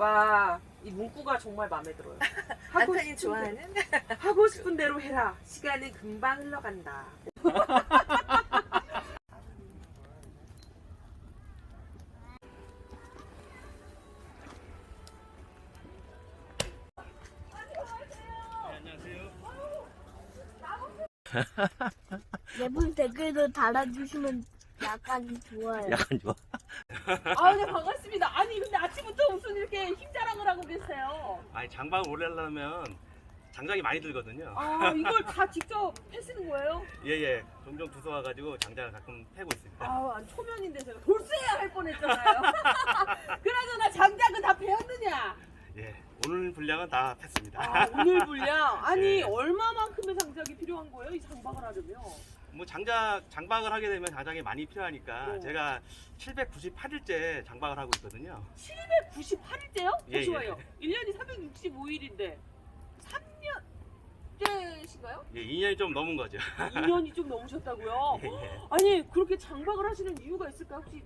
와, 이 문구가 정말 마음에 들어요. 하고 안타님 싶은 대로, 좋아하는? 하고 싶은 대로 해라. 시간은 금방 흘러간다. 예쁜 댓글도 달아주시면 약간 좋아요. 약간 좋아. 아, 네, 반갑습니다. 아니, 근데 아침부터 무슨 이렇게 힘 자랑을 하고 계세요? 아니 장방 올리려면 장작이 많이 들거든요. 아, 이걸 다 직접 패시는 거예요? 예예. 종종 주워 와가지고 장작을 가끔 패고 있습니다. 아, 초면인데 제가 돌쇠야 할 뻔했잖아요. 그나저나 장작은 다 배웠느냐? 예. 오늘 분량은 다 팼습니다. 아, 오늘 분량. 아니, 네. 얼마만큼의 장작이 필요한 거예요? 이 장박을 하려면? 뭐 장작 장박을 하게 되면 장작이 많이 필요하니까 네. 제가 798일째 장박을 하고 있거든요. 798일째요? 예, 예. 잠시만요. 1년이 365일인데 3년째신가요? 예, 2년이 좀 넘은 거죠. 2년이 좀 넘으셨다고요? 예, 예. 아니 그렇게 장박을 하시는 이유가 있을까? 혹시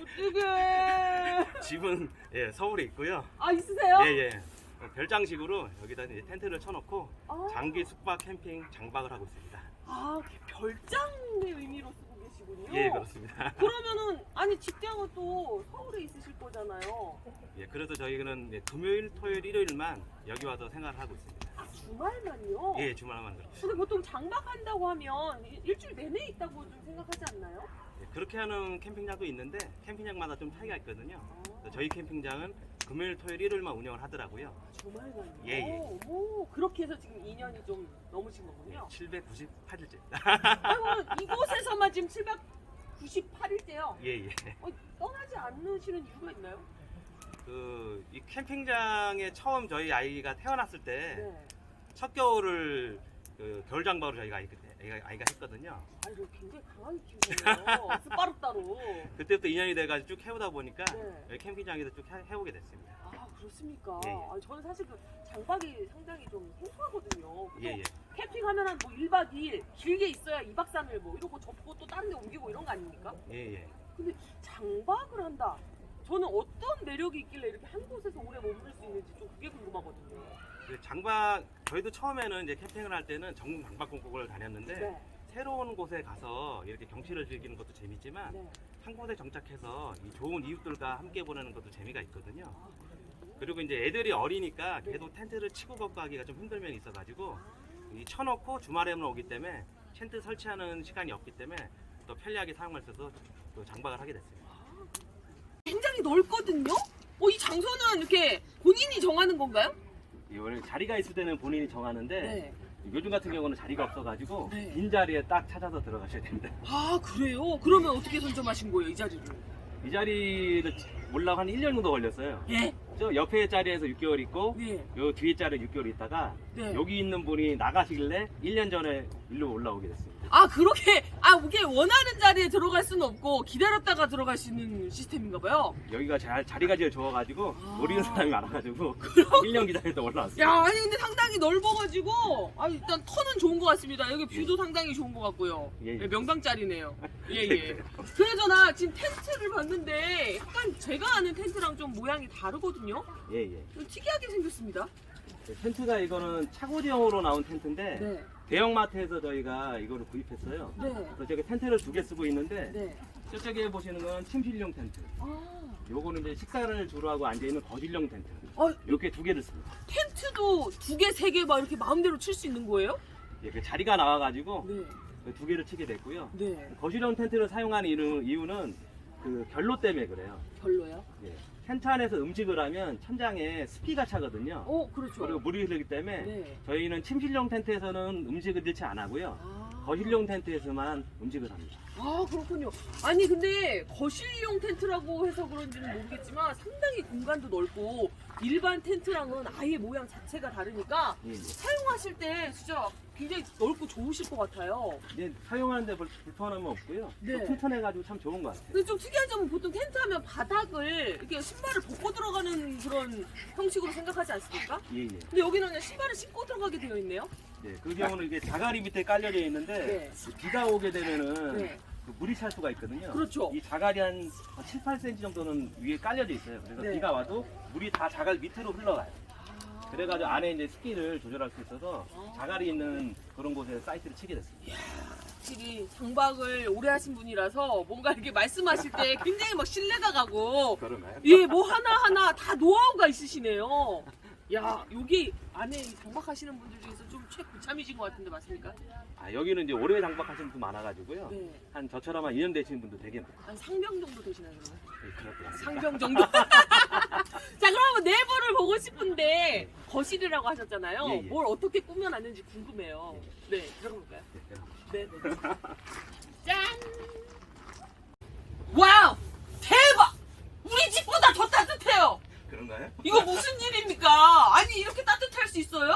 어떡해 집은 예, 서울에 있고요. 아 있으세요? 예, 예. 어, 별장식으로 여기다 이제 텐트를 쳐놓고 아, 장기 숙박 캠핑 장박을 하고 있습니다. 아 별장의 의미로 쓰고 계시군요 예, 그렇습니다. 그러면은 아니 직장은 또 서울에 있으실 거잖아요 예, 그래서 저희는 이제 금요일, 토요일, 일요일만 여기 와서 생활을 하고 있습니다. 아 주말만요? 예, 주말만 그렇죠. 근데 보통 장박한다고 하면 일- 일주일 내내 있다고 좀 생각하지 않나요? 예, 그렇게 하는 캠핑장도 있는데 캠핑장마다 좀 차이가 있거든요. 그래서 저희 캠핑장은 금요일, 토요일, 일요일만 운영을 하더라고요. 주말만요? 예, 예. 오, 그렇게 해서 지금 2년이 좀 넘으신 거군요. 798일째입니다. 아이고, 이곳에서만 지금 798일째요. 예, 예. 어, 떠나지 않으시는 이유가 있나요? 그, 이 캠핑장에 처음 저희 아이가 태어났을 때 네. 첫 겨울을 그 겨울 장박으로 저희가 아이, 아이가, 아이가 했거든요. 아이고, 굉장히 강하게 키우네요. 스파르타로. 그때부터 2년이 돼가지고 쭉 해오다 보니까 네. 여기 캠핑장에서 쭉 해, 해오게 됐습니다. 아, 그렇습니까? 예, 예. 아, 저는 사실 그 장박이 상당히 좀 생소하거든요. 예, 예. 캠핑하면 한뭐 1박 2일, 길게 있어야 2박 3일 뭐 이러고 접고 또 다른 데 옮기고 이런 거 아닙니까? 예, 예. 근데 장박을 한다. 저는 어떤 매력이 있길래 이렇게 한 곳에서 오래 머무를 수 있는지 좀 그게 궁금하거든요. 그 장박, 저희도 처음에는 이제 캠핑을 할 때는 전국 장박 공국을 다녔는데 네. 새로운 곳에 가서 이렇게 경치를 즐기는 것도 재밌지만 네. 한 곳에 정착해서 이 좋은 이웃들과 함께 보내는 것도 재미가 있거든요. 아, 그래요? 그리고 이제 애들이 어리니까 네. 계속 텐트를 치고 걷고 하기가 좀 힘든 면이 있어가지고 이 쳐놓고 주말에만 오기 때문에 텐트 설치하는 시간이 없기 때문에 또 편리하게 사용할 수 있어서 또 장박을 하게 됐습니다. 굉장히 넓거든요? 어, 이 장소는 이렇게 본인이 정하는 건가요? 이 원래 자리가 있을 때는 본인이 정하는데 네. 요즘 같은 경우는 자리가 없어가지고 네. 빈 자리에 딱 찾아서 들어가셔야 됩니다. 아, 그래요? 그러면 어떻게 선점하신 거예요, 이 자리를? 이 자리를 올라가 한 1년 정도 걸렸어요. 예. 저 옆에 자리에서 6개월 있고 네. 요 뒤에 자리에 6개월 있다가 네. 여기 있는 분이 나가시길래 1년 전에 일로 올라오게 됐습니다. 아, 그렇게, 아, 이게 원하는 자리에 들어갈 수는 없고 기다렸다가 들어갈 수 있는 시스템인가 봐요. 여기가 자, 자리가 제일 좋아가지고 아. 노리는 사람이 많아가지고 1년 기다렸다 올라왔어요. 야, 아니 근데 상당히 넓어가지고 아 일단 터는 좋은 것 같습니다. 여기 뷰도 상당히 좋은 것 같고요. 예, 예. 예, 명당짜리네요. 예, 예. 그나저나 지금 텐트를 봤는데 약간 제가 아는 텐트랑 좀 모양이 다르거든요. 예, 예. 좀 특이하게 생겼습니다. 네, 텐트가 이거는 차고지형으로 나온 텐트인데 네, 대형마트에서 저희가 이거를 구입했어요. 네, 그래서 저기 텐트를 두 개 쓰고 있는데 네. 저쪽에 보시는 건 침실용 텐트. 아, 요거는 이제 식사를 주로 하고 앉아 있는 거실용 텐트. 어, 이렇게 두 개를 씁니다. 텐트도 두 개, 세 개 막 이렇게 마음대로 칠 수 있는 거예요? 예, 그 자리가 나와가지고 네, 그두 개를 치게 됐고요. 네. 거실형 텐트를 사용하는 이유- 이유는 그 결로 때문에 그래요. 별로요? 예. 텐트 안에서 음식을 하면 천장에 습기가 차거든요. 어, 그렇죠. 그리고 물이 흐르기 때문에 네. 저희는 침실용 텐트에서는 음식을 넣지 않 하고요. 아. 거실용 텐트에서만 음식을 합니다. 아 그렇군요. 아니 근데 거실용 텐트라고 해서 그런지는 모르겠지만 상당히 공간도 넓고 일반 텐트랑은 아예 모양 자체가 다르니까 예, 예. 사용하실 때 진짜 굉장히 넓고 좋으실 것 같아요. 이제 사용하는데 불- 불편함은 없고요. 네. 또 튼튼해가지고 참 좋은 것 같아요. 근데 좀 특이한 점은 보통 텐트 하면 바닥을 이렇게 신발을 벗고 들어가는 그런 형식으로 생각하지 않습니까? 예, 예. 근데 여기는 그냥 신발을 신고 들어가게 되어 있네요. 예, 그 경우는 이게 자갈이 밑에 깔려져 있는데 네. 비가 오게 되면은 네. 그 물이 찰 수가 있거든요. 그렇죠. 이 자갈이 한 7, 8cm 정도는 위에 깔려져 있어요. 그래서 네. 비가 와도 물이 다 자갈 밑으로 흘러가요. 그래가지고 안에 이제 습기를 조절할 수 있어서 자갈이 있는 그런 곳에 사이트를 치게 됐습니다. 확실히 장박을 오래 하신 분이라서 뭔가 이렇게 말씀하실 때 굉장히 막 신뢰가 가고? 예, 뭐 하나하나 다 노하우가 있으시네요. 야, 여기 안에 이 장박하시는 분들 중에서 좀 최고참이신 것 같은데 맞습니까? 아, 여기는 이제 오래 장박하시는 분 많아가지고요. 네. 한 저처럼 한 2년 되시는 분도 되게 많아요. 한 상병 정도 되시나요, 그러면? 네, 같습니다. 상병 정도? 자, 그러면 내부를 보고 싶은데 거실이라고 하셨잖아요. 예, 예. 뭘 어떻게 꾸며놨는지 궁금해요. 네, 들어가 볼까요? 네, 네, 네. 짠! 와우! 대박! 우리 집보다 더 따뜻해요! 그런가요? 이거 무슨 일입니까? 아니, 이렇게 따뜻할 수 있어요?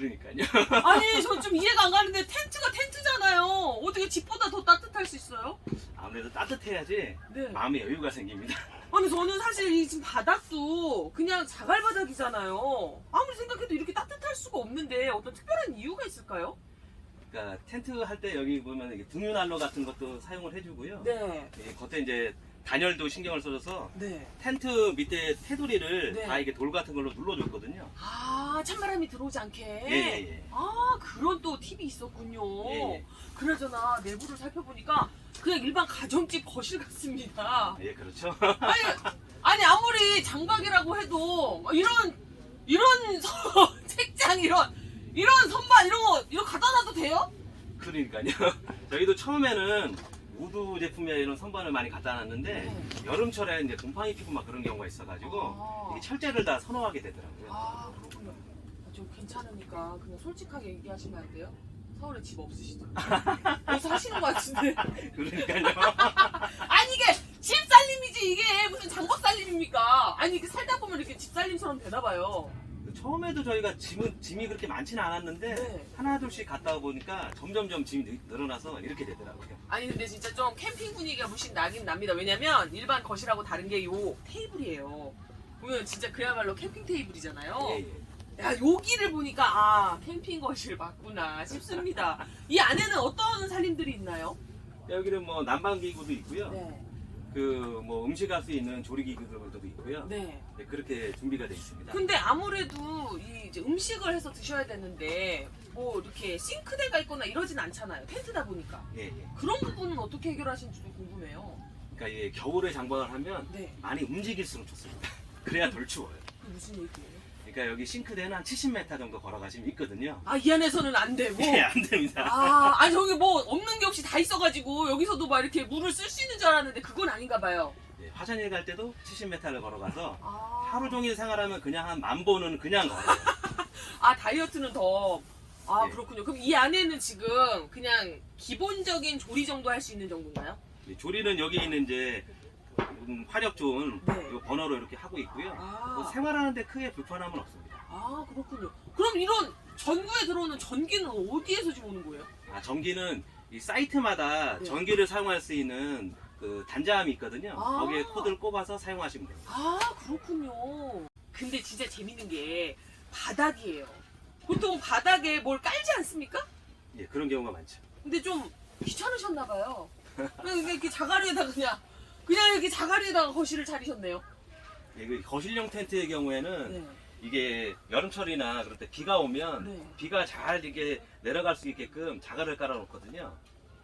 그러니까요. 아니, 저 좀 이해가 안 가는데 텐트가 텐트잖아요. 어떻게 집보다 더 따뜻할 수 있어요? 아무래도 따뜻해야지 네. 마음에 여유가 생깁니다. 아니, 저는 사실 이 지금 바닥도 그냥 자갈바닥이잖아요. 아무리 생각해도 이렇게 따뜻할 수가 없는데 어떤 특별한 이유가 있을까요? 그러니까 텐트 할 때 여기 보면 이게 등유 난로 같은 것도 사용을 해주고요. 네. 이 겉에 이제 단열도 신경을 써줘서 네. 텐트 밑에 테두리를 네. 다 이게 돌 같은 걸로 눌러줬거든요. 아, 찬바람이 들어오지 않게. 예, 예, 예. 아, 그런 또 팁이 있었군요. 예, 예. 그나저나 내부를 살펴보니까 그냥 일반 가정집 거실 같습니다. 예, 그렇죠. 아니, 아니 아무리 장박이라고 해도 이런 이런 서- 책장 이런 이런 선반 이런 거 이거 갖다 놔도 돼요? 그러니까요. 저희도 처음에는 우드 제품이나 이런 선반을 많이 갖다 놨는데 네. 여름철에 이제 곰팡이 피고 막 그런 경우가 있어가지고 아, 이게 철제를 다 선호하게 되더라고요. 아 그렇군요. 아, 좀 괜찮으니까 그냥 솔직하게 얘기하시면 안 돼요? 서울에 집 없으시죠? 여기서 하시는 것 같은데. 그러니까요. 아니 이게 집살림이지 이게 무슨 장박살림입니까? 아니 이게 살다 보면 이렇게 집살림처럼 되나 봐요. 처음에도 저희가 짐은, 짐이 그렇게 많지는 않았는데 네. 하나 둘씩 갔다 보니까 점점점 짐이 늘- 늘어나서 이렇게 되더라고요. 아니 근데 진짜 좀 캠핑 분위기가 무신 나긴 납니다. 왜냐면 일반 거실하고 다른 게 요 테이블이에요. 보면 진짜 그야말로 캠핑 테이블이잖아요. 예, 예. 야 여기를 보니까 아 캠핑 거실 맞구나 싶습니다. 이 안에는 어떤 살림들이 있나요? 여기는 뭐 난방 기구도 있고요. 네. 그 뭐 음식 할 수 있는 조리 기구들도 있고요. 네. 네, 그렇게 준비가 되어 있습니다. 근데 아무래도 이 이제 음식을 해서 드셔야 되는데 뭐 이렇게 싱크대가 있거나 이러진 않잖아요. 텐트다 보니까 예, 예. 그런 부분은 어떻게 해결하시는지도 궁금해요. 그러니까 이게 겨울에 장박을 하면 네. 많이 움직일수록 좋습니다. 그래야 덜 추워요. 그게 무슨 얘기예요? 그러니까 여기 싱크대는 한 70m 정도 걸어가시면 있거든요. 아 이 안에서는 안 되고. 예, 안 됩니다. 아, 아니 저기 뭐 없는 게 없이 다 있어가지고 여기서도 막 이렇게 물을 쓸 수 있는 줄 알았는데 그건 아닌가 봐요. 예, 화장실 갈 때도 70m를 걸어가서 아, 하루 종일 생활하면 그냥 한 만 보는 그냥 걸어요. 아 다이어트는 더. 아 네. 그렇군요. 그럼 이 안에는 지금 그냥 기본적인 조리 정도 할 수 있는 정도인가요? 예, 조리는 여기 있는 이제 음, 화력 좋은 네. 이 번호로 이렇게 하고 있고요. 뭐 아, 생활하는데 크게 불편함은 없습니다. 아 그렇군요. 그럼 이런 전구에 들어오는 전기는 어디에서 지금 오는 거예요? 아, 전기는 이 사이트마다 네. 전기를 사용할 수 있는 그 단자함이 있거든요. 아. 거기에 코드를 꼽아서 사용하시면 됩니다. 아 그렇군요. 근데 진짜 재밌는 게 바닥이에요. 보통 바닥에 뭘 깔지 않습니까? 예, 그런 경우가 많죠. 근데 좀 귀찮으셨나 봐요. 그냥 이렇게 자갈이에다가 그냥 그냥 이렇게 자갈이에다가 거실을 차리셨네요. 예, 그 거실용 텐트의 경우에는 네. 이게 여름철이나 그럴 때 비가 오면 네. 비가 잘 이게 내려갈 수 있게끔 자갈을 깔아 놓거든요.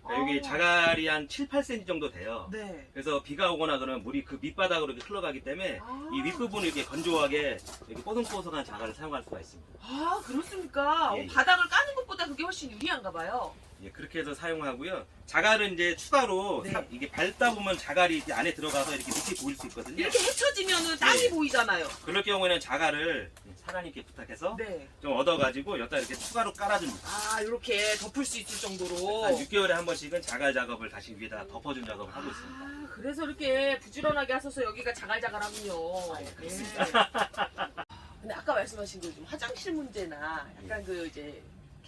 그러니까 여기 아. 자갈이 한 7, 8cm 정도 돼요. 네. 그래서 비가 오거나 그러면 물이 그 밑바닥으로 이렇게 흘러가기 때문에 아. 이 윗부분을 이렇게 건조하게 이렇게 뽀송뽀송한 자갈을 사용할 수가 있습니다. 아 그렇습니까? 예, 어, 예. 바닥을 까는 것보다 그게 훨씬 유리한가 봐요. 예, 그렇게 해서 사용하고요. 자갈은 이제 추가로 네. 사- 이게 밟다 보면 자갈이 이제 안에 들어가서 이렇게 밑이 보일 수 있거든요. 이렇게 헤쳐지면은 땅이 예. 보이잖아요. 그럴 경우에는 자갈을 사장님께 부탁해서 네. 좀 얻어가지고 여기다 이렇게 추가로 깔아줍니다. 아 이렇게 덮을 수 있을 정도로. 한 6개월에 한 번씩은 자갈 작업을 다시 위에다 덮어준 작업을 하고 있습니다. 아, 그래서 이렇게 부지런하게 하셔서 여기가 자갈자갈하군요. 아, 예, 그렇습니다. 예. 근데 아까 말씀하신 그 좀 화장실 문제나 약간 예. 그 이제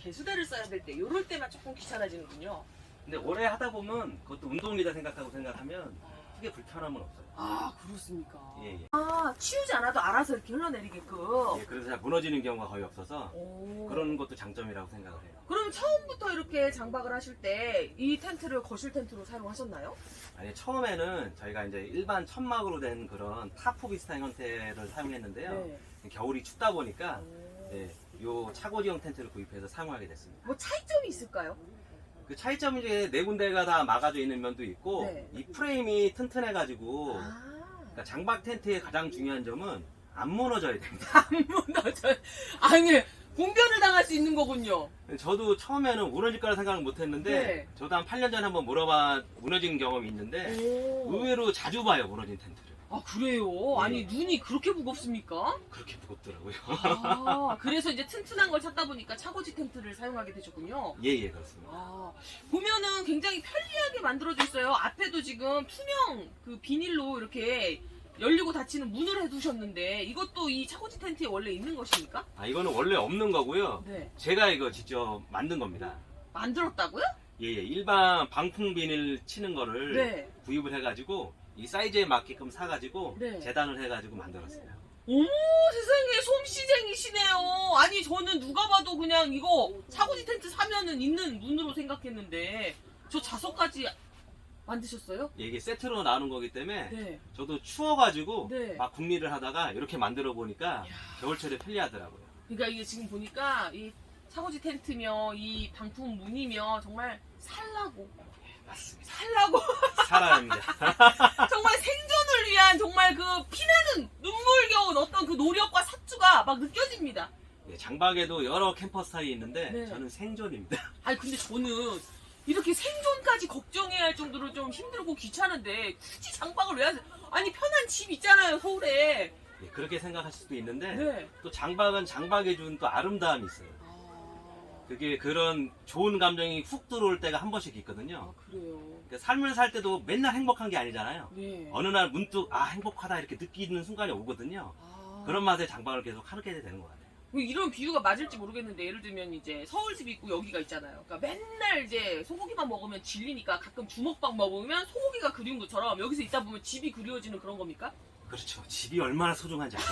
개수대를 써야 될 때 이럴 때만 조금 귀찮아지는군요. 근데 오래 하다 보면 그것도 운동이다 생각하고 생각하면 크게 불편함은 없어요. 아 그렇습니까? 예, 예. 아 치우지 않아도 알아서 이렇게 흘러내리게끔. 예, 그래서 잘 무너지는 경우가 거의 없어서 오. 그런 것도 장점이라고 생각을 해요. 그럼 처음부터 이렇게 장박을 하실 때 이 텐트를 거실 텐트로 사용하셨나요? 아니 처음에는 저희가 이제 일반 천막으로 된 그런 타프 비슷한 형태를 사용했는데요. 네. 겨울이 춥다 보니까 오. 예, 요 차고지형 텐트를 구입해서 사용하게 됐습니다. 뭐 차이점이 있을까요? 그 차이점이 이제 네 군데가 다 막아져 있는 면도 있고 네. 이 프레임이 튼튼해가지고 아. 그러니까 장박 텐트의 가장 중요한 점은 안 무너져야 됩니다. 안 무너져. 아니 공변을 당할 수 있는 거군요. 저도 처음에는 무너질 거라 생각을 못했는데 네. 저도 한 8년 전에 한번 물어봐 무너진 경험이 있는데 오. 의외로 자주 봐요 무너진 텐트를. 아 그래요? 아니 눈이 그렇게 무겁습니까? 그렇게 무겁더라고요. 아 그래서 이제 튼튼한 걸 찾다 보니까 차고지 텐트를 사용하게 되셨군요. 예예 그렇습니다. 아, 보면은 굉장히 편리하게 만들어져 있어요. 앞에도 지금 투명 그 비닐로 이렇게 열리고 닫히는 문을 해두셨는데 이것도 이 차고지 텐트에 원래 있는 것입니까? 아 이거는 원래 없는 거고요. 네. 제가 이거 직접 만든 겁니다. 만들었다고요? 예예 일반 방풍 비닐 치는 거를 네. 구입을 해가지고 이 사이즈에 맞게끔 사가지고 네. 재단을 해가지고 만들었어요. 어머 세상에 솜씨쟁이시네요. 아니 저는 누가 봐도 그냥 이거 차고지 텐트 사면은 있는 문으로 생각했는데 저 자석까지 만드셨어요? 예, 이게 세트로 나오는 거기 때문에 네. 저도 추워가지고 네. 막 궁리를 하다가 이렇게 만들어 보니까 겨울철에 편리하더라고요. 그러니까 이게 지금 보니까 이 차고지 텐트며 이 방풍 문이며 정말 살라고 맞습니다. 살라고 살아야 합니다. 정말 생존을 위한 정말 그 피나는 눈물겨운 어떤 그 노력과 사투가 막 느껴집니다. 예, 장박에도 여러 캠퍼 스타일이 있는데 네. 저는 생존입니다. 아니 근데 저는 이렇게 생존까지 걱정해야 할 정도로 좀 힘들고 귀찮은데 굳이 장박을 왜 하세요? 아니 편한 집 있잖아요 서울에. 예, 그렇게 생각하실 수도 있는데 네. 또 장박은 장박에 준 또 아름다움이 있어요. 아, 그게 그런 좋은 감정이 훅 들어올 때가 한 번씩 있거든요. 아 그래요. 그러니까 삶을 살 때도 맨날 행복한 게 아니잖아요. 네. 어느 날 문득 아 행복하다 이렇게 느끼는 순간이 오거든요. 아. 그런 맛에 장박을 계속 하게 되는 것 같아요. 뭐 이런 비유가 맞을지 모르겠는데 예를 들면 이제 서울집 있고 여기가 있잖아요. 그러니까 맨날 이제 소고기만 먹으면 질리니까 가끔 주먹밥 먹으면 소고기가 그리운 것처럼 여기서 있다 보면 집이 그리워지는 그런 겁니까? 그렇죠. 집이 얼마나 소중한지 알죠.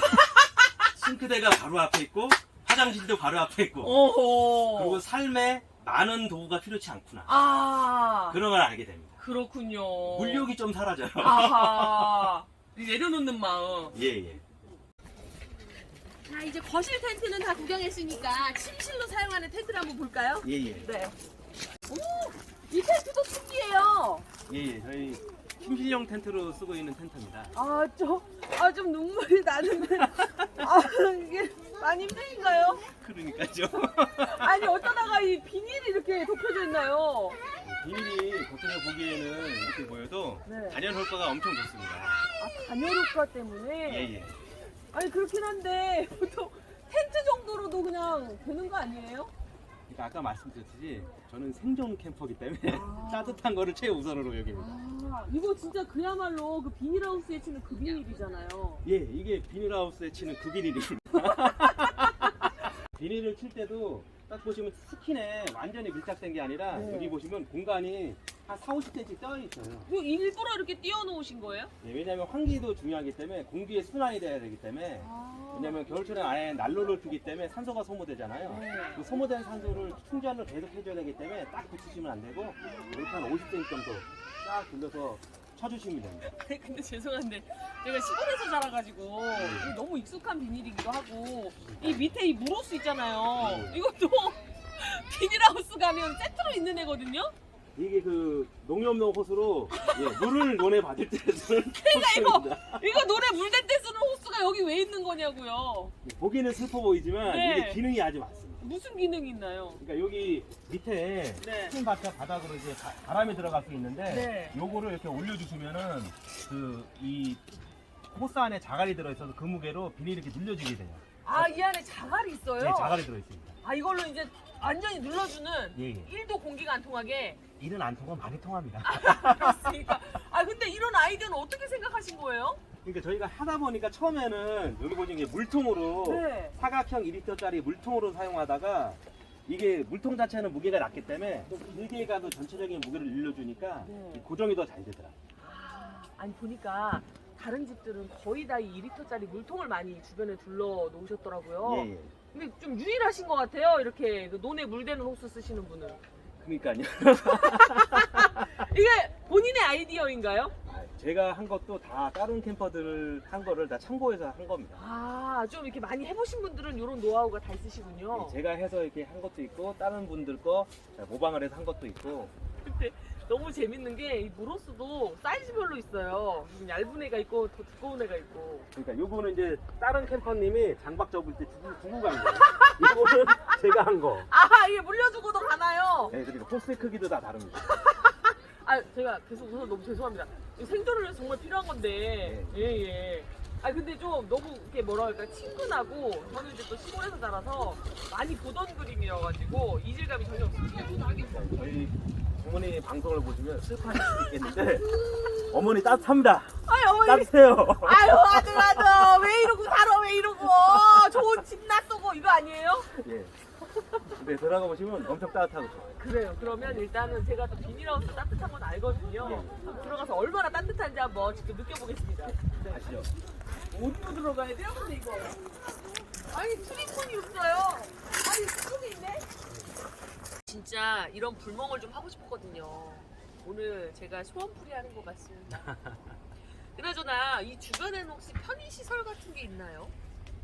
싱크대가 바로 앞에 있고 화장실도 바로 앞에 있고 오호. 그리고 삶에 많은 도구가 필요치 않구나. 아 그런 걸 알게 됩니다. 그렇군요. 물욕이 좀 사라져요. 아하. 내려놓는 마음. 예, 예. 자 이제 거실 텐트는 다 구경했으니까 침실로 사용하는 텐트를 한번 볼까요? 예, 예. 네. 오, 이 텐트도 특이해요. 예, 예. 저희 침실용 텐트로 쓰고 있는 텐트입니다. 아, 저, 아, 좀 눈물이 나는데. 아, 이게 많이 힘드신가요? 그러니까요. 아니, 어쩌다가 이 비닐이 이렇게 덮여져 있나요? 비닐이 겉으로 보기에는 이렇게 보여도 네. 단연 효과가 엄청 좋습니다. 아, 단열효과 때문에? 예, 예. 아니, 그렇긴 한데, 보통 텐트 정도로도 그냥 되는 거 아니에요? 그러니까 아까 말씀드렸듯이 저는 생존 캠퍼기 때문에 아. 따뜻한 거를 최우선으로 여깁니다. 아, 이거 진짜 그야말로 그 비닐하우스에 치는 그 비닐이잖아요. 예, 이게 비닐하우스에 치는 그 비닐입니다. 비닐을 칠 때도 딱 보시면 스킨에 완전히 밀착된 게 아니라 네. 여기 보시면 공간이 한 4, 50cm 떠 있어요. 이거 일부러 이렇게 띄워놓으신 거예요? 예, 왜냐하면 환기도 중요하기 때문에 공기의 순환이 돼야 되기 때문에 아. 왜냐하면 겨울철에 아예 난로를 피기 때문에 산소가 소모되잖아요. 네. 그 소모된 산소를 충전을 계속 해줘야 되기 때문에 딱 붙이시면 안 되고 이렇게 한 50cm 정도 딱 둘러서 쳐주시면 됩니다. 아니, 근데 죄송한데 제가 시골에서 자라가지고 이게 너무 익숙한 비닐이기도 하고 이 밑에 이 무로스 있잖아요. 네. 이것도 비닐하우스 가면 세트로 있는 애거든요. 이게 그 농협농 호수로 예, 물을 논에 받을 때 쓰는 그러니까 이거 호스입니다. 이거 노래 물댈 때 쓰는 호스가 여기 왜 있는 거냐고요. 보기는 슬퍼 보이지만 네. 이게 기능이 아주 많습니다. 무슨 기능이 있나요? 그러니까 여기 밑에 네. 스팀 바닥으로 이제 바, 바람이 들어갈 수 있는데 네. 요거를 이렇게 올려주시면은 그 이 호스 안에 자갈이 들어있어서 그 무게로 비닐이 이렇게 눌려지게 돼요. 아 이 안에 자갈이 있어요. 네, 자갈이 들어있습니다. 아 이걸로 이제 완전히 눌러주는 예, 예. 1도 공기가 안 통하게 일은 안 통하면 많이 통합니다. 그러니까 아 근데 이런 아이디어는 어떻게 생각하신 거예요? 그러니까 저희가 하다 보니까 처음에는 여기 보시면 이게 물통으로 네. 사각형 2리터짜리 물통으로 사용하다가 이게 물통 자체는 무게가 낮기 때문에 좀 길게 가도 전체적인 무게를 늘려주니까 네. 고정이 더 잘 되더라고요. 아니 보니까 다른 집들은 거의 다 이 2리터짜리 물통을 많이 주변에 둘러 놓으셨더라고요. 예, 예. 근데 좀 유일하신 것 같아요. 이렇게 그 논에 물 대는 호스 쓰시는 분은. 그러니까요. 이게 본인의 아이디어인가요? 제가 한 것도 다 다른 캠퍼들 한 거를 다 참고해서 한 겁니다. 아, 좀 이렇게 많이 해보신 분들은 이런 노하우가 다 있으시군요. 예, 제가 해서 이렇게 한 것도 있고 다른 분들 거 모방을 해서 한 것도 있고 근데 너무 재밌는 게 이 무로스도 사이즈별로 있어요. 좀 얇은 애가 있고 더 두꺼운 애가 있고. 그러니까 요거는 이제 다른 캠퍼님이 장박 접을 때 두고, 두고 간 거예요. 이거는 제가 한 거. 아, 이게 물려주고도 가나요? 네, 그리고 포스의 크기도 다 다릅니다. 아, 제가 계속 웃어서 너무 죄송합니다. 이 생존을 위해서 정말 필요한 건데. 예, 예. 아, 근데 좀 너무 이렇게 뭐라 할까, 친근하고, 저는 이제 또 시골에서 자라서 많이 보던 그림이어가지고, 이질감이 전혀 없습니다. 저희 어머니 방송을 보시면 슬퍼하실 수도 있겠는데 어머니 따뜻합니다. 아이, 어머니. 따뜻해요. 아유, 아들, 아들. 왜 이러고 살아, 왜 이러고. 좋은 집 놔두고, 이거 아니에요? 예. 근데 들어가 보시면 엄청 따뜻하고 좋아요. 그래요. 그러면 일단은 제가 또 비닐하우스 따뜻한 건 알거든요. 한번 들어가서 얼마나 따뜻한지 한번 직접 느껴보겠습니다. 네. 아시죠? 어디로 들어가야 돼요, 근데 이거? 아니, 트리콘이 없어요. 아니, 그쪽에 있네? 진짜 이런 불멍을 좀 하고 싶었거든요. 오늘 제가 소원풀이 하는 것 같습니다. 그나저나 이 주변에는 혹시 편의시설 같은 게 있나요?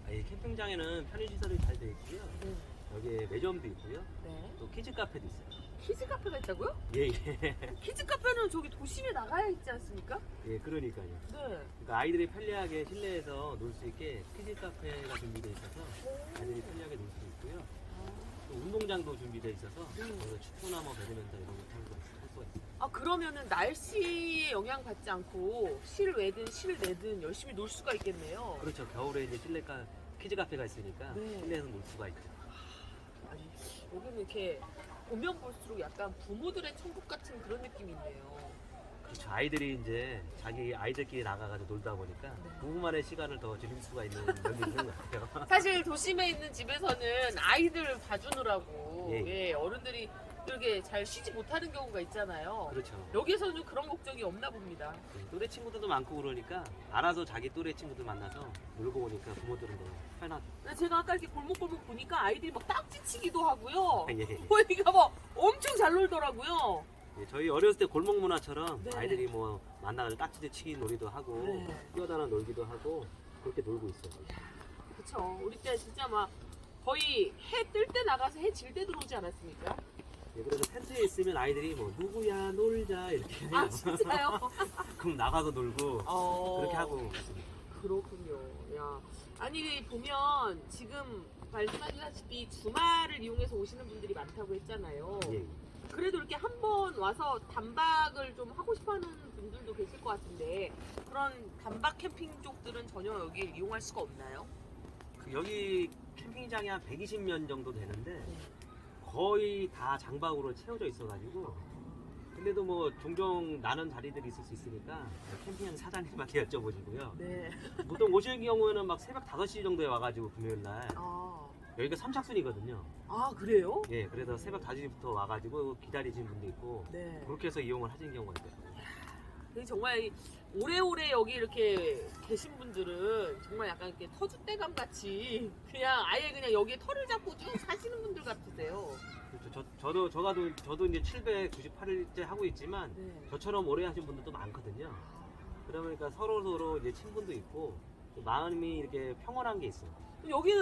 아, 이 캠핑장에는 편의시설이 잘 되어 있고요. 네. 여기에 매점도 있고요. 네. 또 키즈 카페도 있어요. 키즈 카페가 있다고요? 예, 예. 키즈 카페는 저기 도심에 나가야 있지 않습니까? 예, 그러니까요. 네. 그러니까 아이들이 편리하게 실내에서 놀 수 있게 키즈 카페가 준비되어 있어서 아이들이 편리하게 놀 수 있고요. 또 운동장도 준비되어 있어서 음. 거기서 축구나 뭐 배드민턴 이런 거할 수가 있어요. 아 그러면은 날씨에 영향 받지 않고 실외든 실내든 열심히 놀 수가 있겠네요. 그렇죠. 겨울에 이제 실내가 키즈 카페가 있으니까 네. 실내에서 놀 수가 있죠. 여기는 이렇게 보면 볼수록 약간 부모들의 천국 같은 그런 느낌이 있네요. 그렇죠. 아이들이 이제 자기 아이들끼리 나가가지고 놀다 보니까 네. 부부만의 시간을 더 즐길 수가 있는 면이 있는 것 같아요. 사실 도심에 있는 집에서는 아이들 봐주느라고 예. 예, 어른들이 이렇게 잘 쉬지 못하는 경우가 있잖아요. 그렇죠. 여기에서는 좀 그런 걱정이 없나 봅니다. 네, 또래 친구들도 많고 그러니까 알아서 자기 또래 친구들 만나서 놀고 오니까 부모들은 더 편하죠. 근데 제가 아까 이렇게 골목골목 보니까 아이들이 막 딱지치기도 하고요. 예, 예. 보니까 뭐 엄청 잘 놀더라고요. 예, 저희 어렸을 때 골목 문화처럼 네. 아이들이 뭐 만나서 딱지대 치기 놀이도 하고 네. 뛰어다나 놀기도 하고 그렇게 놀고 있어요. 그쵸. 우리 때 진짜 막 거의 해 뜰 때 나가서 해 질 때 들어오지 않았습니까? 예, 그래서 텐트에 있으면 아이들이 뭐 누구야 놀자 이렇게 해요. 아 진짜요? 그럼 나가서 놀고 어, 그렇게 하고 있습니다. 그렇군요. 야 아니 보면 지금 말씀하셨다시피 주말을 이용해서 오시는 분들이 많다고 했잖아요. 예, 예. 그래도 이렇게 한 번 와서 단박을 좀 하고 싶어하는 분들도 계실 것 같은데 그런 단박 캠핑 쪽들은 전혀 여기 이용할 수가 없나요? 그 여기 캠핑장이 한 120년 정도 되는데 네. 거의 다 장박으로 채워져 있어가지고 근데도 뭐 종종 나는 자리들이 있을 수 있으니까 캠핑장 사장님한테 여쭤보시고요. 네. 보통 오실 경우에는 막 새벽 5시 정도에 와가지고 금요일 날 아, 여기가 삼착순이거든요. 아 그래요? 예, 그래서 새벽 5시부터 와가지고 기다리신 분도 있고 네. 그렇게 해서 이용을 하시는 경우가 있더라고요. 근데 정말 이 오래오래 여기 이렇게 계신 분들은 정말 약간 이렇게 터줏대감 같이 그냥 아예 그냥 여기에 털을 잡고 쭉 사시는 분들 같으세요. 그렇죠. 저, 저도 저가도 저도 이제 798일째 하고 있지만 네. 저처럼 오래 하신 분들도 많거든요. 그러니까 서로 서로 이제 친분도 있고 또 마음이 이렇게 평온한 게 있어요. 여기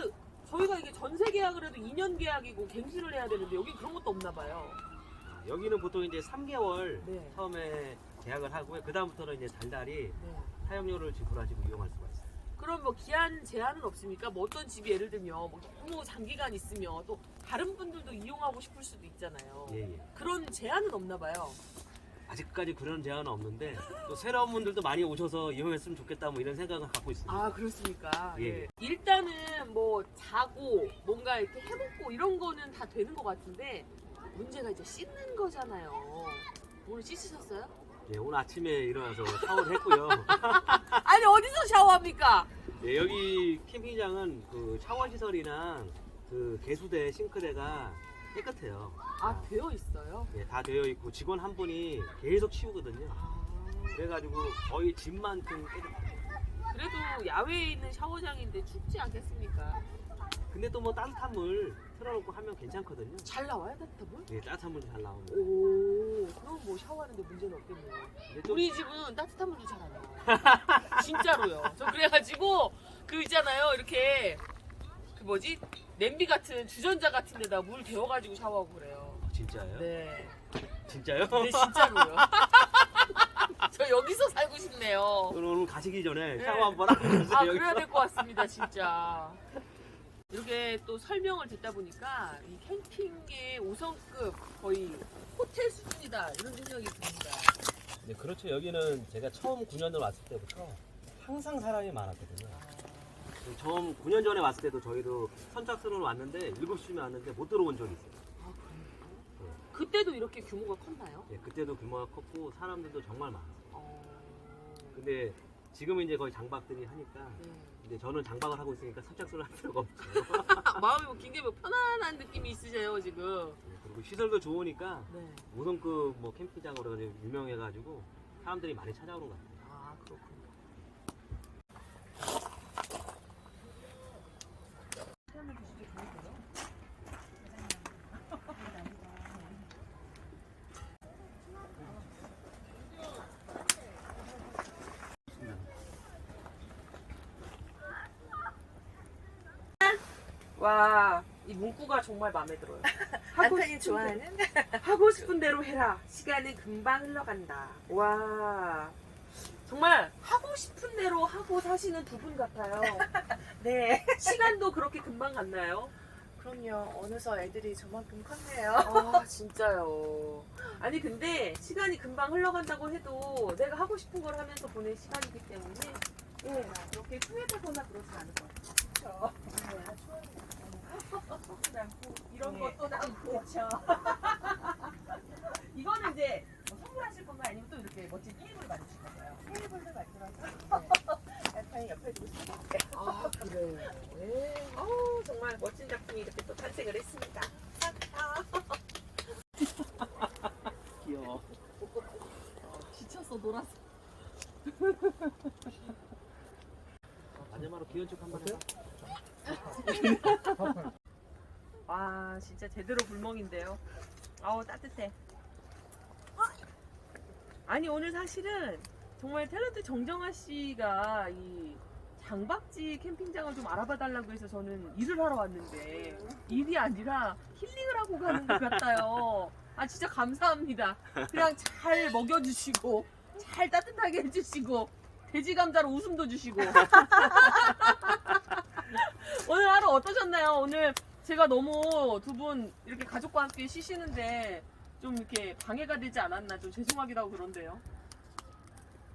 저희가 이게 전세 계약을 해도 2년 계약이고 갱신을 해야 되는데 여기 그런 것도 없나 봐요. 아, 여기는 보통 이제 3개월 네. 처음에 계약을 하고요. 그 다음부터는 이제 달달이 네. 사용료를 지불하시고 이용할 수가 있어요. 그럼 뭐 기한 제한은 없습니까? 뭐 어떤 집이 예를 들면 뭐 너무 장기간 있으면 또 다른 분들도 이용하고 싶을 수도 있잖아요. 예, 예. 그런 제한은 없나 봐요. 아직까지 그런 제한은 없는데 또 새로운 분들도 많이 오셔서 이용했으면 좋겠다 뭐 이런 생각을 갖고 있습니다. 아 그렇습니까? 예. 예. 일단은 뭐 자고 뭔가 이렇게 해먹고 이런 거는 다 되는 것 같은데 문제가 이제 씻는 거잖아요. 오늘 씻으셨어요? 예, 오늘 아침에 일어나서 샤워를 했고요. 아니 어디서 샤워합니까? 예, 여기 캠핑장은 그 샤워 시설이나 그 개수대, 싱크대가 깨끗해요. 아 되어 있어요. 예, 다 되어 있고 직원 한 분이 계속 치우거든요. 아 그래가지고 거의 집만큼 깨져. 그래도 야외에 있는 샤워장인데 춥지 않겠습니까? 근데 또 뭐 따뜻한 물 틀어놓고 하면 괜찮거든요. 잘 나와야 따뜻한 물? 네, 따뜻한 물이 잘 나오면. 오, 그럼 뭐 샤워하는데 문제는 없겠네요. 근데 좀 우리 집은 따뜻한 물도 잘 안 나와요. 진짜로요. 저 그래가지고 그 있잖아요. 이렇게 그 뭐지 냄비 같은 주전자 같은 데다 물 데워가지고 샤워하고 그래요. 진짜요? 네. 진짜요? 네 진짜로요. 저 여기서 살고 싶네요. 그럼 오늘 가시기 전에 네. 샤워 한번 하고 가세요. 아 그래야 될 것 같습니다 진짜. 이렇게 또 설명을 듣다 보니까 이 캠핑의 5성급 거의 호텔 수준이다 이런 생각이 듭니다. 네, 그렇죠. 여기는 제가 처음 9년을 왔을 때부터 항상 사람이 많았거든요. 네, 처음 9년 전에 왔을 때도 저희도 선착순으로 왔는데 7시면 왔는데 못 들어온 적이 있어요. 아 그래요? 그때도 이렇게 규모가 컸나요? 네, 그때도 규모가 컸고 사람들도 정말 많았어요. 어... 근데 지금은 이제 거의 장박들이 하니까 네. 근데 저는 장박을 하고 있으니까 선착순을 할 필요가 없죠. 마음이 뭐 굉장히 뭐 편안한 느낌이 있으세요 지금. 네, 그리고 시설도 좋으니까 네. 5성급 뭐 캠핑장으로 해가지고 유명해가지고 사람들이 많이 찾아오는 것 같아요. 아 그렇군요. 와, 이 문구가 정말 마음에 들어요. 하고 남편이 싶은 좋아하는 대로, 하고 싶은 대로 해라. 시간은 금방 흘러간다. 와, 정말 하고 싶은 대로 하고 사시는 두 분 같아요. 네 시간도 그렇게 금방 갔나요? 그럼요 어느서 애들이 저만큼 컸네요 아, 진짜요. 아니, 근데 시간이 금방 흘러간다고 해도 내가 하고 싶은 걸 하면서 보낸 시간이기 때문에 네, 그렇게 후회되거나 그러지 않을 것 같아요. 그렇죠. 않고 이런 네. 것도 남고. 그렇죠. 이거는 이제 뭐 선물하실 건가요? 아니면 또 이렇게 멋진 테이블을 만드실 건가요? 테이블도 만들어서 남편이 옆에 두고 싶은데 아, 그래요. 네. 어우, 정말 멋진 작품이 이렇게 또 탄생을 했습니다. 귀여워. 지쳤어, 놀았어. 마지막으로 귀여운 척 한번 해봐. 와, 진짜 제대로 불멍인데요. 아우, 따뜻해. 아니, 오늘 사실은 정말 탤런트 정정아 씨가 이 장박지 캠핑장을 좀 알아봐 달라고 해서 저는 일을 하러 왔는데 일이 아니라 힐링을 하고 가는 것 같아요. 아, 진짜 감사합니다. 그냥 잘 먹여주시고, 잘 따뜻하게 해주시고, 돼지 감자로 웃음도 주시고. 오늘 하루 어떠셨나요? 오늘 제가 너무 두 분 이렇게 가족과 함께 쉬시는데 좀 이렇게 방해가 되지 않았나 좀 죄송하기도 하고 그런데요.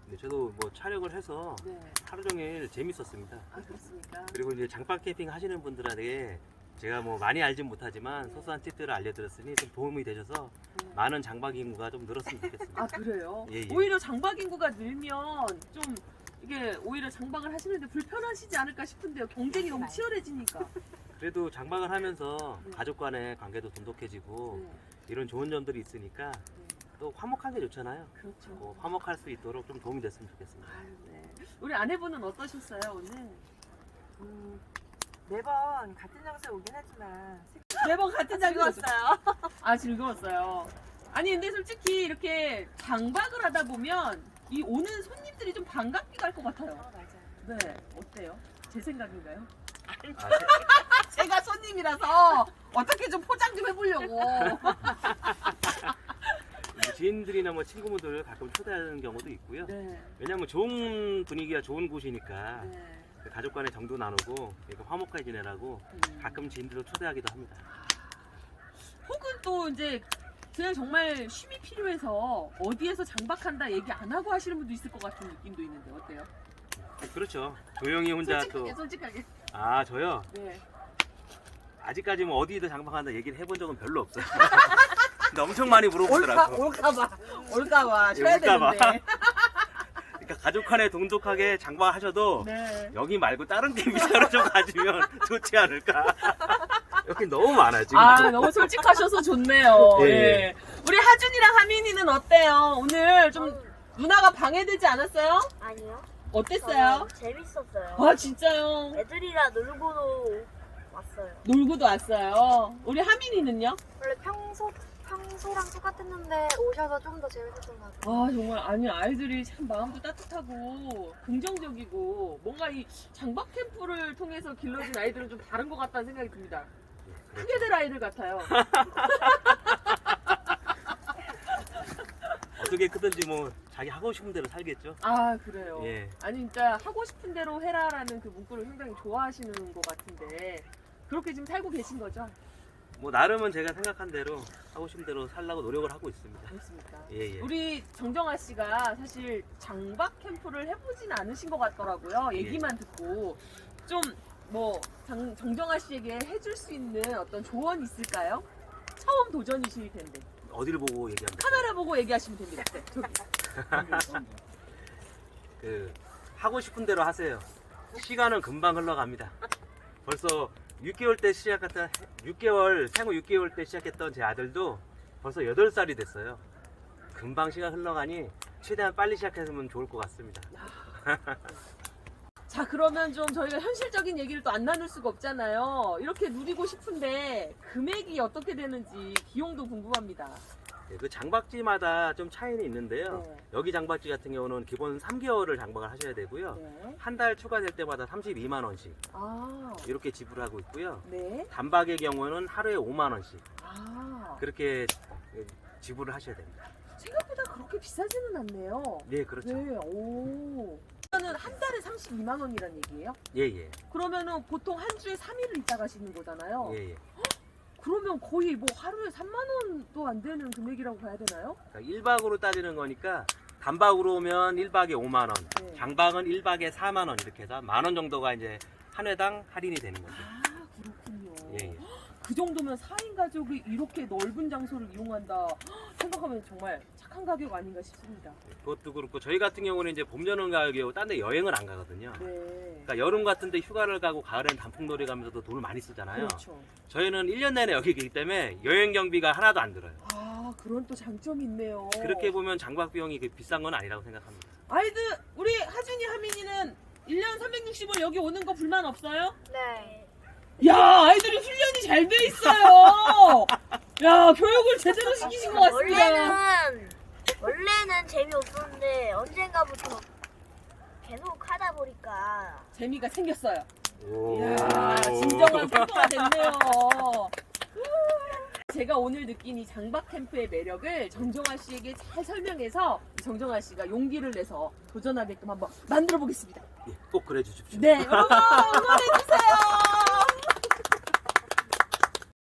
네, 저도 뭐 촬영을 해서 네. 하루 종일 재밌었습니다. 아 그렇습니까? 그리고 이제 장박 캠핑 하시는 분들에게 제가 뭐 많이 알진 못하지만 소소한 팁들을 알려드렸으니 좀 도움이 되셔서 네. 많은 장박 인구가 좀 늘었으면 좋겠습니다. 아 그래요? 예, 예. 오히려 장박 인구가 늘면 좀 이게 오히려 장박을 하시는데 불편하시지 않을까 싶은데요. 경쟁이 너무 치열해지니까. 그래도 장박을 하면서 네. 가족 간의 관계도 돈독해지고 네. 이런 좋은 점들이 있으니까 또 화목한 게 좋잖아요. 그렇죠. 뭐 화목할 수 있도록 좀 도움이 됐으면 좋겠습니다. 아유, 네. 우리 아내분은 어떠셨어요 오늘? 음, 매번 같은 장소에 오긴 하지만 매번 같은 장소 왔어요. 아 즐거웠어요. 아니 근데 솔직히 이렇게 장박을 하다 보면 이 오는 손님들이 좀 반갑게 갈것 같아요. 어, 맞아요 네, 어때요? 제 생각인가요? 아, 제가 손님이라서 어떻게 좀 포장 좀 해보려고. 지인들이나 뭐 친구분들 가끔 초대하는 경우도 있고요. 네, 왜냐면 좋은 분위기가 좋은 곳이니까 네. 그 가족 간의 정도 나누고 이렇게 화목하게 지내라고 음. 가끔 지인들도 초대하기도 합니다. 혹은 또 이제 그냥 정말 쉼이 필요해서 어디에서 장박한다 얘기 안 하고 하시는 분도 있을 것 같은 느낌도 있는데 어때요? 그렇죠. 조용히 혼자 솔직하게 또 솔직하게. 아 저요 네. 아직까지 뭐 어디든 장박한다 얘기를 해본 적은 별로 없어요. 근데 엄청 많이 물어보더라고. 올까봐 올까봐 쉬어야 올까봐. 되는데. 그러니까 가족 간에 돈독하게 장박하셔도 네. 여기 말고 다른 캠핑장으로 좀 가시면 좋지 않을까. 여기 너무 많아 지금. 아 너무 솔직하셔서 좋네요. 예. 예. 우리 하준이랑 하민이는 어때요? 오늘 좀 누나가 방해되지 않았어요? 아니요. 어땠어요? 저는 재밌었어요. 아 진짜요? 애들이랑 놀고도 왔어요. 놀고도 왔어요. 우리 하민이는요? 원래 평소 평소랑 똑같았는데 오셔서 좀 더 재밌었던 것 같아요. 아 정말 아니 아이들이 참 마음도 따뜻하고 긍정적이고 뭔가 이 장박 캠프를 통해서 길러진 아이들은 좀 다른 것 같다는 생각이 듭니다. 크게 될 아이들 같아요. 어떻게 크든지 뭐 자기 하고 싶은 대로 살겠죠. 아 그래요. 예. 아니 진짜 하고 싶은 대로 해라라는 그 문구를 굉장히 좋아하시는 것 같은데 그렇게 지금 살고 계신 거죠? 뭐 나름은 제가 생각한 대로 하고 싶은 대로 살라고 노력을 하고 있습니다. 그렇습니까? 예, 예. 우리 정정아 씨가 사실 장박 캠프를 해보진 않으신 것 같더라고요. 예. 얘기만 듣고 좀 뭐 정정아 씨에게 해줄 수 있는 어떤 조언 있을까요? 처음 도전이실 텐데 어디를 보고 얘기합니까? 카메라 보고 얘기하시면 됩니다. 네, 저기. 그 하고 싶은 대로 하세요. 시간은 금방 흘러갑니다. 벌써 6개월 때 시작했던 6개월 생후 6개월 때 시작했던 제 아들도 벌써 8살이 됐어요. 금방 시간 흘러가니 최대한 빨리 시작했으면 좋을 것 같습니다. 자 그러면 좀 저희가 현실적인 얘기를 또 안 나눌 수가 없잖아요. 이렇게 누리고 싶은데 금액이 어떻게 되는지 비용도 궁금합니다. 네, 그 장박지마다 좀 차이는 있는데요. 네. 여기 장박지 같은 경우는 기본 3개월을 장박을 하셔야 되고요. 네. 한 달 추가될 때마다 32만 원씩 아, 이렇게 지불하고 있고요. 네. 단박의 경우는 하루에 5만 원씩 아, 그렇게 지불을 하셔야 됩니다. 생각보다 그렇게 비싸지는 않네요. 네, 그렇죠. 네, 오. 그러면은 한 달에 32만 원이란 얘기예요? 예, 예. 그러면은 보통 한 주에 3일을 있다 가시는 거잖아요. 예, 예. 그러면 거의 뭐 하루에 3만 원도 안 되는 금액이라고 봐야 되나요? 그러니까 1박으로 따지는 거니까 단박으로 오면 1박에 5만 원, 네. 장박은 1박에 4만 원 이렇게 해서 만 원 정도가 이제 한 회당 할인이 되는 거죠. 아, 그렇군요. 예, 예. 그 정도면 4인 가족이 이렇게 넓은 장소를 이용한다 생각하면 정말 착한 가격 아닌가 싶습니다. 그것도 그렇고 저희 같은 경우는 이제 봄, 여름 가격이고 딴데 여행을 안 가거든요. 네. 그러니까 여름 같은 데 휴가를 가고 가을엔 단풍놀이 가면서도 돈을 많이 쓰잖아요. 그렇죠. 저희는 1년 내내 여기 있기 때문에 여행 경비가 하나도 안 들어요. 아, 그런 또 장점이 있네요. 그렇게 보면 장박 비용이 그 비싼 건 아니라고 생각합니다. 아이들, 우리 하준이, 하민이는 1년 365일 여기 오는 거 불만 없어요? 네. 야, 아이들이 훈련이 잘 돼 있어요. 야, 교육을 제대로 시키신 것 같습니다. 원래는 원래는 재미없었는데 언젠가부터 계속 하다 보니까 재미가 생겼어요. 오. 이야, 진정한 캠프가 됐네요. 제가 오늘 느낀 이 장박 캠프의 매력을 정정아 씨에게 잘 설명해서 정정아 씨가 용기를 내서 도전하게끔 한번 만들어 보겠습니다. 예, 꼭 그래 주십시오. 네, 여러분 응원해 주세요.